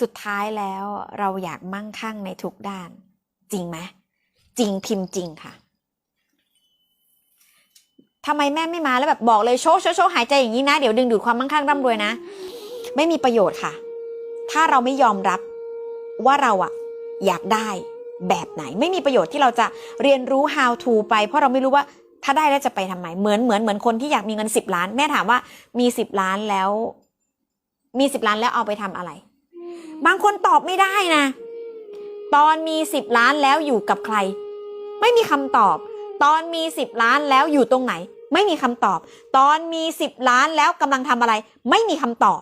สุดท้ายแล้วเราอยากมั่งคั่งในทุกด้าน จริงไหมจริงพิมพ์จริงค่ะทำไมแม่ไม่มาแล้วแบบบอกเลยโชว์โชว์โชว์หายใจอย่างนี้นะ เดี๋ยวดึงดูดความมั่งคั่งร่ำรวยนะ ไม่มีประโยชน์ค่ะ ถ้าเราไม่ยอมรับว่าเราอะอยากได้แบบไหน ไม่มีประโยชน์ที่เราจะเรียนรู้ how to ไป เพราะเราไม่รู้ว่าถ้าได้แล้วจะไปทำไม เหมือนเหมือนเหมือนคนที่อยากมีเงินสิบล้าน แม่ถามว่ามีสิบล้านแล้ว มีสิบล้านแล้วเอาไปทำอะไร บางคนตอบไม่ได้นะ ตอนมีสิบล้านแล้วอยู่กับใคร ไม่มีคำตอบ ตอนมีสิบล้านแล้วอยู่ตรงไหน ไม่มีคำตอบ ตอนมีสิบล้านแล้วกำลังทำอะไร ไม่มีคำตอบ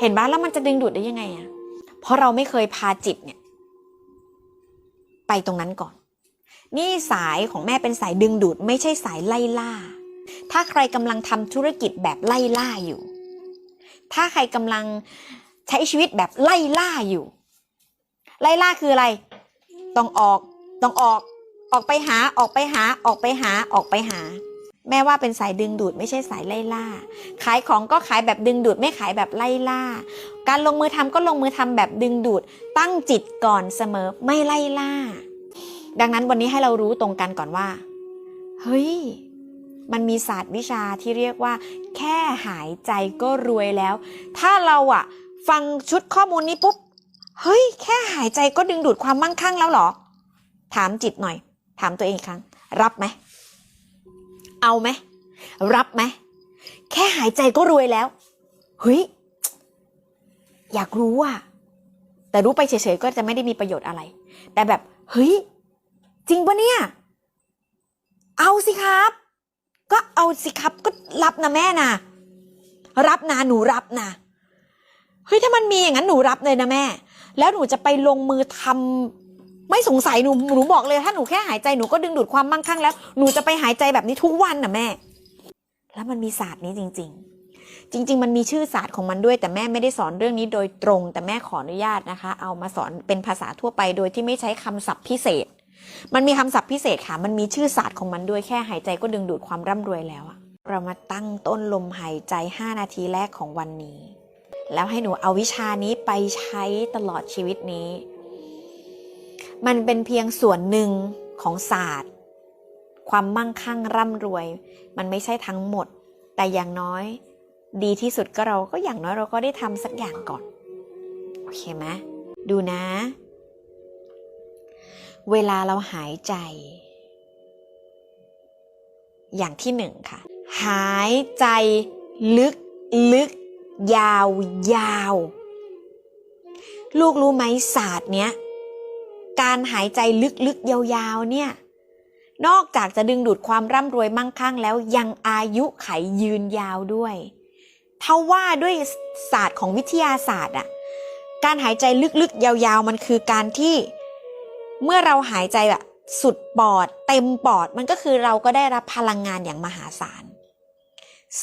เห็นบ้าแล้วมันจะดึงดูดได้ยังไงอะเพราะเราไม่เคยพาจิตเนี่ย ไปตรงนั้นก่อน นี่สายของแม่เป็นสายดึงดูด ไม่ใช่สายไล่ล่า ถ้าใครกำลังทำธุรกิจแบบไล่ล่าอยู่ ถ้าใครกำลัง ใช้ชีวิตแบบไล่ล่าอยู่ ไล่ล่าคืออะไร ต้องออกต้องออก ออกไปหาออกไปหาออกไปหาออกไปหา แม่ว่าเป็นสายดึงดูดไม่ใช่สายไล่ล่า ขายของก็ขายแบบดึงดูดไม่ขายแบบไล่ล่า การลงมือทำก็ลงมือทำแบบดึงดูด ตั้งจิตก่อนเสมอไม่ไล่ล่า ดังนั้นวันนี้ให้เรารู้ตรงกันก่อนว่า เฮ้ยมันมีศาสตร์วิชาที่เรียกว่า แค่หายใจก็รวยแล้ว ถ้าเราอะ ฟังชุดข้อมูลนี้ปุ๊บ เฮ้ย แค่หายใจก็ดึงดูดความมั่งคั่งแล้วเหรอ ถามจิตหน่อย ถามตัวเองอีกครั้ง รับไหม เอาไหม รับไหม แค่หายใจก็รวยแล้ว เฮ้ย อยากรู้อะแต่รู้ไปเฉยๆ ก็จะไม่ได้มีประโยชน์อะไร แต่แบบ เฮ้ย จริงปะเนี่ย เอาสิครับ ก็เอาสิครับ ก็รับนะแม่นะ รับนะหนูรับนะ เฮ้ยถ้ามันมีอย่างนั้นหนูรับเลยนะแม่ แล้วหนูจะไปลงมือทำไม่สงสัยหนูหนูบอกเลยถ้าหนูแค่หายใจหนูก็ดึงดูดความมั่งคั่งแล้วหนูจะไปหายใจแบบนี้ทุกวันนะแม่ แล้วมันมีศาสตร์นี้จริง ๆจริง ๆ มันมีชื่อศาสตร์ของมันด้วย แต่แม่ไม่ได้สอนเรื่องนี้โดยตรง แต่แม่ขออนุญาตนะคะ เอามาสอนเป็นภาษาทั่วไปโดยที่ไม่ใช้คำศัพท์พิเศษ มันมีคำศัพท์พิเศษค่ะ มันมีชื่อศาสตร์ของมันด้วยแค่หายใจก็ดึงดูดความร่ำรวยแล้วอะเรามาตั้งต้นลมหายใจ 5 นาทีแรกของวันนี้ แล้วให้หนูเอาวิชานี้ไปใช้ตลอดชีวิตนี้ มันเป็นเพียงส่วนหนึ่งของศาสตร์ ความมั่งคั่งร่ำรวย มันไม่ใช่ทั้งหมด แต่อย่างน้อย ดีที่สุดก็เราก็อย่างน้อยเราก็ได้ทำสักอย่างก่อน โอเคไหมดูนะ เวลาเราหายใจ อย่างที่หนึ่งค่ะ หายใจลึกลึก ยาวยาว ลูกรู้ไหมศาสตร์เนี้ย การหายใจลึกๆยาวๆเนี่ย นอกจากจะดึงดูดความร่ำรวยมั่งคั่งแล้วยังอายุไขยืนยาวด้วยถ้าว่าด้วยศาสตร์ของวิทยาศาสตร์อะการหายใจลึกๆ ยาวๆ มันคือการที่ เมื่อเราหายใจแบบสุดปอด เต็มปอดมันก็คือเราก็ได้รับพลังงานอย่างมหาศาล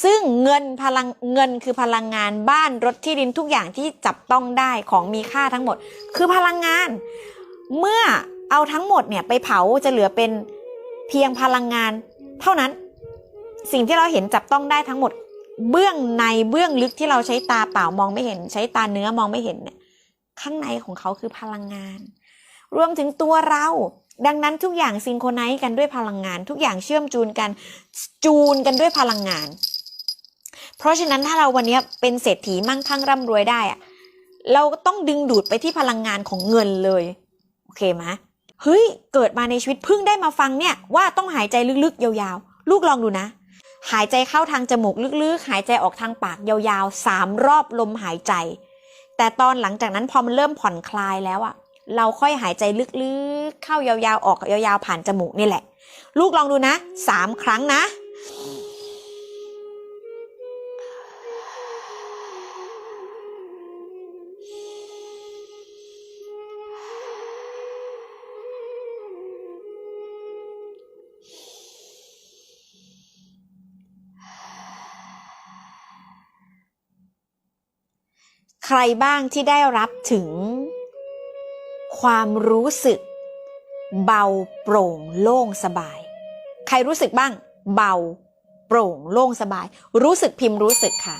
ซึ่งเงินพลังเงินคือพลังงานบ้านรถที่ดินทุกอย่างที่จับต้องได้ของมีค่าทั้งหมด คือพลังงาน เมื่อเอาทั้งหมดเนี่ยไปเผาจะเหลือเป็นเพียงพลังงาน เท่านั้น สิ่งที่เราเห็นจับต้องได้ทั้งหมด เบื้องในเบื้องลึกที่เราใช้ตาเปล่ามองไม่เห็น ใช้ตาเนื้อมองไม่เห็นเนี่ยข้างในของเขาคือพลังงาน รวมถึงตัวเราดังนั้นทุกอย่างซิงโครไนซ์กันด้วยพลังงาน ทุกอย่างเชื่อมจูนกัน จูนกันด้วยพลังงาน เพราะฉะนั้นถ้าเราวันนี้เป็นเศรษฐีมั่งคั่งร่ำรวยได้อะเราต้องดึงดูดไปที่พลังงานของเงินเลย โอเคไหมเฮ้ย เกิดมาในชีวิตเพิ่งได้มาฟังเนี่ยว่าต้องหายใจลึกๆ ยาวๆ ลูกลองดูนะ หายใจเข้าทางจมูกลึกๆ หายใจออกทางปากยาวๆสามรอบลมหายใจ แต่ตอนหลังจากนั้นพอมันเริ่มผ่อนคลายแล้วอะเราค่อยหายใจลึกๆ เข้ายาวๆ ออกยาวๆ ผ่านจมูกนี่แหละ ลูกลองดูนะสามครั้งนะ ใครบ้างที่ได้รับถึง ความรู้สึก เบาโปร่งโล่งสบาย ใครรู้สึกบ้าง เบา โปร่งโล่งสบาย รู้สึกพิมพ์รู้สึกค่ะ